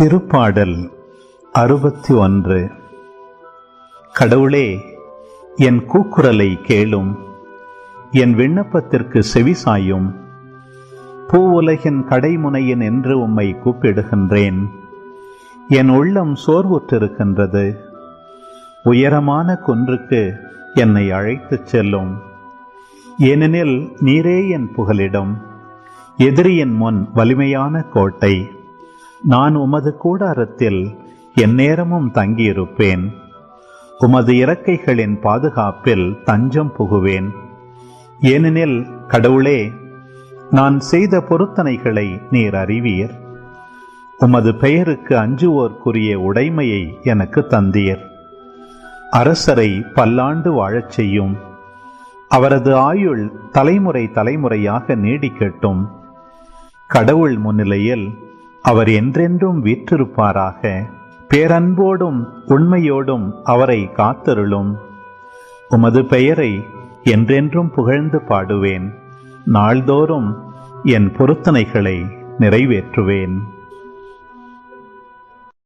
திருப்பாடல் அறுபத்தி ஒன்று. கடவுளே என் கூக்குரலை கேளும் என் விண்ணப்பத்திற்கு செவிசாயும் பூவுலகின் கடைமுனையின் என்று உம்மை கூப்பிடுகின்றேன். என் உள்ளம் சோர்வுற்றிருக்கின்றது உயரமான குன்றுக்கு என்னை அழைத்துச் செல்லும். ஏனெனில் நீரே என் புகலிடம் எதிரியின் முன் வலிமையான கோட்டை. நான் உமது கூடாரத்தில் எந்நேரமும் தங்கியிருப்பேன். உமது இறக்கைகளின் பாதுகாப்பில் தஞ்சம் புகுவேன். ஏனெனில் கடவுளே நான் செய்த பொருத்தனைகளை நீர் அறிவீர். உமது பெயருக்கு அஞ்சுவோர்க்குரிய உடைமையை எனக்கு தந்தீர். அரசரை பல்லாண்டு வாழச் செய்யும். அவரது ஆயுள் தலைமுறை தலைமுறையாக நீடிக்கட்டும். கடவுள் முன்னிலையில் அவர் என்றென்றும் வீற்றிருப்பாராக. பேரன்போடும் உண்மையோடும் அவரை காத்தருளும். உமது பெயரை என்றென்றும் புகழ்ந்து பாடுவேன். நாள்தோறும் என் பொருத்தனைகளை நிறைவேற்றுவேன்.